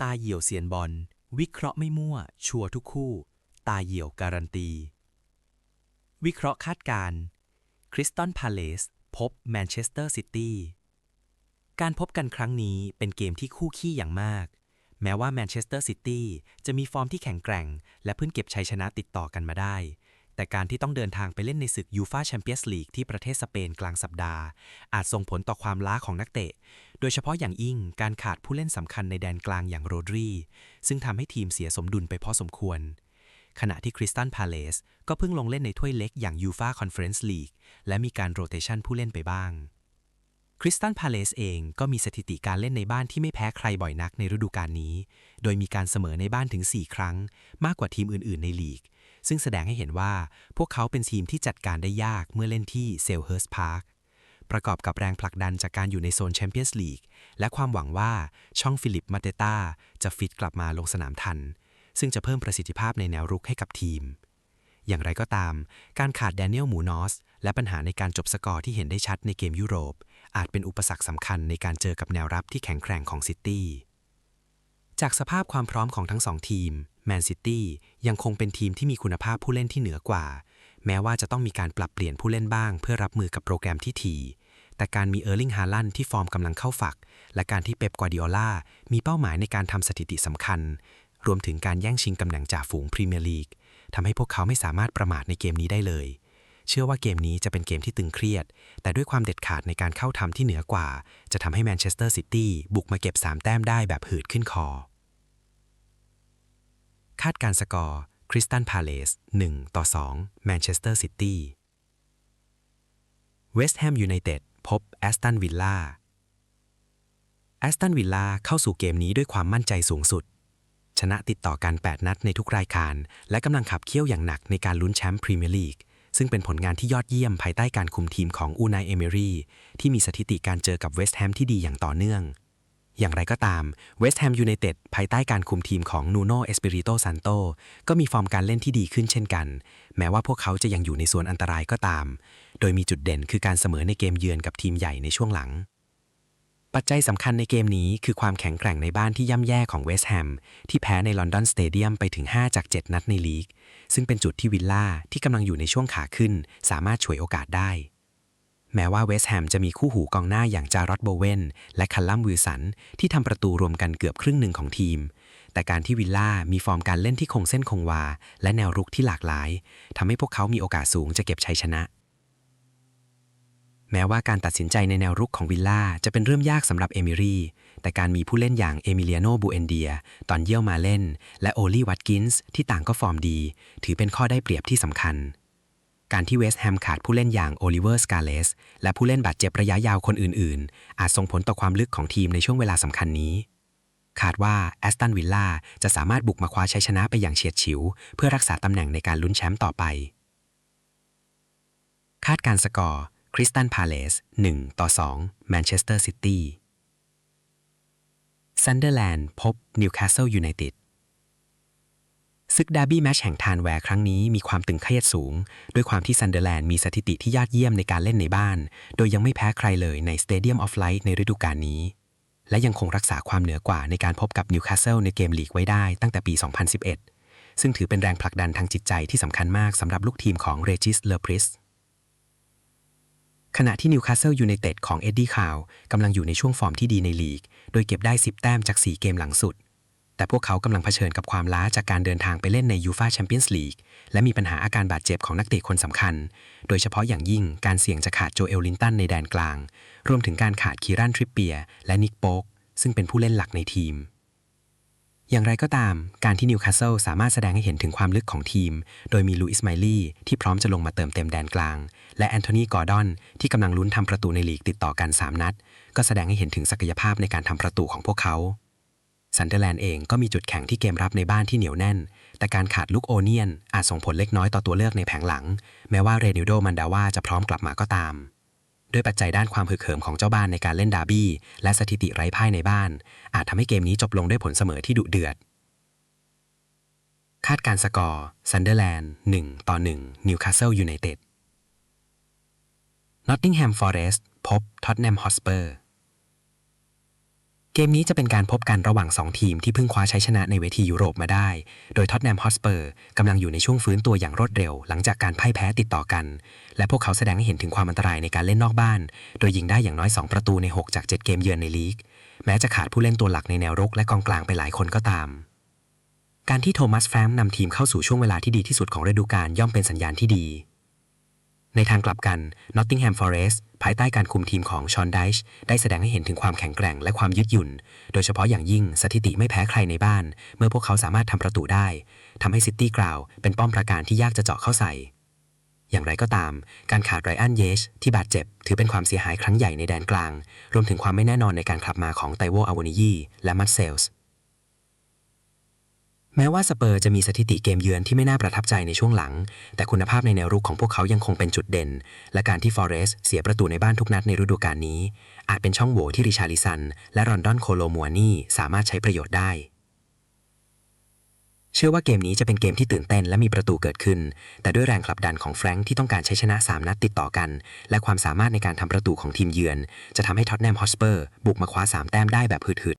ตาเหี่ยวเซียนบอล วิเคราะห์ไม่มั่ว ชัวร์ทุกคู่ ตาเหี่ยวการันตี วิเคราะห์คาดการ์คริสตัลพาเลสพบแมนเชสเตอร์ซิตี้การพบกันครั้งนี้เป็นเกมที่คู่ขี้อย่างมาก แม้ว่าแมนเชสเตอร์ซิตี้จะมีฟอร์มที่แข็งแกร่ง และเพิ่งเก็บชัยชนะติดต่อกันมาได้ แต่การที่ต้องเดินทางไปเล่นในศึกยูฟาแชมเปี้ยนส์ลีกที่ประเทศสเปนกลางสัปดาห์ อาจส่งผลต่อความล้าของนักเตะ โดยเฉพาะอย่างยิ่งการขาดผู้เล่นสำคัญในแดนกลางอย่างโรดรีซึ่งทำให้ทีมเสียสมดุลไปพอสมควร ขณะที่คริสตันพาเลสก็เพิ่งลงเล่นในถ้วยเล็กอย่างยูฟาคอนเฟอเรนซ์ลีกและมีการโรเตชันผู้เล่นไปบ้างคริสตันพาเลสเองก็มีสถิติการเล่นในบ้านที่ไม่แพ้ใครบ่อยนักในฤดูกาลนี้ โดยมีการเสมอในบ้านถึง 4 ครั้ง มากกว่าทีมอื่น ๆ ในลีก ซึ่งแสดงให้เห็นว่าพวกเขาเป็นทีมที่จัดการได้ยากเมื่อเล่นที่เซลเฮิร์สพาร์คประกอบกับแรงผลักดันจากการอยู่ในโซนแชมเปี้ยนส์ลีกและความหวังว่าช่องฟิลิปมาเตต้าจะฟิตกลับมาลงสนามทัน ซึ่งจะเพิ่มประสิทธิภาพในแนวรุกให้กับทีม อย่างไรก็ตาม การขาดแดเนียลมูนอส และปัญหาในการจบสกอร์ที่เห็นได้ชัดในเกมยุโรป อาจเป็นอุปสรรคสำคัญในการเจอกับแนวรับที่แข็งแกร่งของซิตี้ จากสภาพความพร้อมของทั้งสองทีมแมนซิตี้ยังคงเป็นทีมที่มีคุณภาพผู้เล่นที่เหนือกว่า แม้ว่าจะต้องมีการปรับเปลี่ยนผู้เล่นบ้าง เพื่อรับมือกับโปรแกรมที่ถี่แต่การมีเออร์ลิงฮาลันที่ฟอร์มกำลังเข้าฝัก และการที่เป๊ปกวาดิโอลามีเป้าหมายในการทำสถิติสำคัญ รวมถึงการแย่งชิงตำแหน่งจ่าฝูงพรีเมียร์ลีกทำให้พวกเขาไม่สามารถประมาทในเกมนี้ได้เลย เชื่อว่าเกมนี้จะเป็นเกมที่ตึงเครียด แต่ด้วยความเด็ดขาดในการเข้าทำที่เหนือกว่า จะทำให้แมนเชสเตอร์ซิตี้บุกมาเก็บ 3 แต้มได้แบบหืดขึ้นคอ คาดการ์สกอร์คริสตันพาเลส1ต่อ2แมนเชสเตอร์ซิตี้เวสต์แฮมยูไนเต็ดพบแอสตันวิลล่าแอสตันวิลล่าเข้าสู่เกมนี้ด้วยความมั่นใจสูงสุด ชนะติดต่อกัน 8 นัดในทุกรายการ และกำลังขับเคี่ยวอย่างหนักในการลุ้นแชมป์พรีเมียร์ลีก ซึ่งเป็นผลงานที่ยอดเยี่ยมภายใต้การคุมทีมของอูนายเอเมรีที่มีสถิติการเจอกับเวสต์แฮมที่ดีอย่างต่อเนื่อง อย่างไรก็ตามเวสต์แฮมยูไนเต็ดภายใต้การคุมทีมของนูโนเอสเปริโตซันโตก็มีฟอร์มการเล่นที่ดีขึ้นเช่นกัน แม้ว่าพวกเขาจะยังอยู่ในส่วนอันตรายก็ตาม โดยมีจุดเด่นคือการเสมอในเกมเยือนกับทีมใหญ่ในช่วงหลัง ปัจจัยสำคัญในเกมนี้คือความแข็งแกร่งในบ้านที่ย่ำแย่ของเวสต์แฮมที่แพ้ในลอนดอนสเตเดียมไปถึง 5 จาก 7 นัดในลีก ซึ่งเป็นจุดที่วิลล่าที่กำลังอยู่ในช่วงขาขึ้น สามารถฉวยโอกาสได้ แม้ว่าเวสต์แฮมจะมีคู่หูกองหน้าอย่างจารอดโบเวนและคัลลัมวิลสันที่ทำประตูรวมกันเกือบครึ่งหนึ่งของทีม แต่การที่วิลล่ามีฟอร์มการเล่นที่คงเส้นคงวา และแนวรุกที่หลากหลายทำให้พวกเขามีโอกาสสูงจะเก็บชัยชนะ แม้ว่าการตัดสินใจในแนวรุกของวิลล่าจะเป็นเรื่องยากสำหรับเอมิรีแต่การมีผู้เล่นอย่างเอมิเลียโนบูเอนเดีย ตอนเยี่ยวมาเล่น และโอลี่วัตกินส์ที่ต่างก็ฟอร์มดี ถือเป็นข้อได้เปรียบที่สำคัญ การที่เวสต์แฮมขาดผู้เล่นอย่างโอลิเวอร์สกาเลสและผู้เล่นบาดเจ็บระยะยาวคนอื่น ๆ อาจส่งผลต่อความลึกของทีมในช่วงเวลาสำคัญนี้คาดว่าแอสตันวิลล่าจะสามารถบุกมาคว้าชัยชนะไปอย่างเฉียดฉิว เพื่อรักษาตำแหน่งในการลุ้นแชมป์ต่อไป คาดการ์สกอร์ ริสตันพาเลส1ต่อ2แมนเชสเตอร์ซิตี้ซันเดอร์แลนด์พบนิวคาสเซิลยูไนเต็ดศึกดาร์บี้แมชแห่งทานแวร์ครั้งนี้มีความตึงเครียดสูง ด้วยความที่ซันเดอร์แลนด์มีสถิติที่ยอดเยี่ยมในการเล่นในบ้าน โดยยังไม่แพ้ใครเลยใน Stadium of Light ในฤดูกาลนี้ และยังคงรักษาความเหนือกว่าในการพบกับนิวคาสเซิลในเกมลีกไว้ได้ตั้งแต่ปี 2011 ซึ่งถือเป็นแรงผลักดันทางจิตใจที่สำคัญมากสำหรับลูกทีมของเรจิสเลอปริส ขณะที่นิวคาสเซิลยูไนเต็ดของเอ็ดดี้คาวกำลังอยู่ในช่วงฟอร์มที่ดีในลีก โดยเก็บได้ 10 แต้มจาก 4 เกมหลังสุด แต่พวกเขากำลังเผชิญกับความล้าจากการเดินทางไปเล่นในยูฟาแชมเปี้ยนส์ลีกและมีปัญหาอาการบาดเจ็บของนักเตะคนสำคัญ โดยเฉพาะอย่างยิ่งการเสี่ยงจะขาดโจเอลลินตันในแดนกลาง รวมถึงการขาดคีรันทริปเปียร์และนิกโป๊กซึ่งเป็นผู้เล่นหลักในทีม อย่างไรก็ตาม การที่นิวคาสเซิลสามารถแสดงให้เห็นถึงความลึกของทีม โดยมีลูอิสไมลี่ที่พร้อมจะลงมาเติมเต็มแดนกลาง และแอนโทนีกอร์ดอนที่กำลังลุ้นทำประตูในลีกติดต่อกัน 3 นัด ก็แสดงให้เห็นถึงศักยภาพในการทำประตูของพวกเขาซันเดอร์แลนด์เองก็มีจุดแข็งที่เกมรับในบ้านที่เหนียวแน่น แต่การขาดลูกโอเนียนอาจส่งผลเล็กน้อยต่อตัวเลือกในแผงหลัง แม้ว่าเรนิโดมันดาว่าจะพร้อมกลับมาก็ตาม ด้วยปัจจัยด้านความฮึกเหิมของเจ้าบ้านในการเล่นดาร์บี้ และสถิติไร้พ่ายในบ้าน อาจทำให้เกมนี้จบลงด้วยผลเสมอที่ดุเดือด คาดการ์สกอร์ซันเดอร์แลนด์1ต่อ1นิวคาสเซิลยูไนเต็ดนอตติงแฮมฟอเรสต์พบท็อตแนมฮอสเปอร์ เกมนี้จะเป็นการพบกันระหว่าง 2 ทีมที่เพิ่งคว้าชัยชนะในเวทียุโรปมาได้ โดยท็อตแนมฮอสเปอร์กำลังอยู่ในช่วงฟื้นตัวอย่างรวดเร็ว หลังจากการพ่ายแพ้ติดต่อกัน และพวกเขาแสดงให้เห็นถึงความอันตรายในการเล่นนอกบ้าน โดยยิงได้อย่างน้อย 2 ประตูใน 6 จาก 7 เกมเยือนในลีก แม้จะขาดผู้เล่นตัวหลักในแนวรุกและกองกลางไปหลายคนก็ตาม การที่โทมัสแฟรงค์นำทีมเข้าสู่ช่วงเวลาที่ดีที่สุดของฤดูกาลย่อมเป็นสัญญาณที่ดี ในทางกลับกัน Nottingham Forest ภายใต้การคุมทีมของชอนไดช์ได้แสดงให้เห็นถึงความแข็งแกร่งและความยืดหยุ่น โดยเฉพาะอย่างยิ่งสถิติไม่แพ้ใครในบ้าน เมื่อพวกเขาสามารถทำประตูได้ทำให้ซิตี้กราวเป็นป้อมปราการที่ยากจะเจาะเข้าใส่ อย่างไรก็ตาม การขาดไรอันเยชที่บาดเจ็บ ถือเป็นความเสียหายครั้งใหญ่ในแดนกลาง รวมถึงความไม่แน่นอนในการกลับมาของไตโวอาวานิยีและมัตเซลส์ แม้ว่าสเปอร์จะมีสถิติเกมเยือนที่ไม่น่าประทับใจในช่วงหลัง แต่คุณภาพในแนวรุกของพวกเขายังคงเป็นจุดเด่น และการที่ฟอเรสเสียประตูในบ้านทุกนัดในฤดูกาลนี้ อาจเป็นช่องโหว่ที่ริชาลิซัน และรอนดอนโคโลมัวนี่สามารถใช้ประโยชน์ได้ เชื่อว่าเกมนี้จะเป็นเกมที่ตื่นเต้นและมีประตูเกิดขึ้น แต่ด้วยแรงผลักดันของแฟรงค์ที่ต้องการใช้ชนะ 3 นัดติดต่อกัน และความสามารถในการทำประตูของทีมเยือน จะทำให้ท็อตแนมฮอสเปอร์บุกมาคว้า3แต้มได้แบบหืด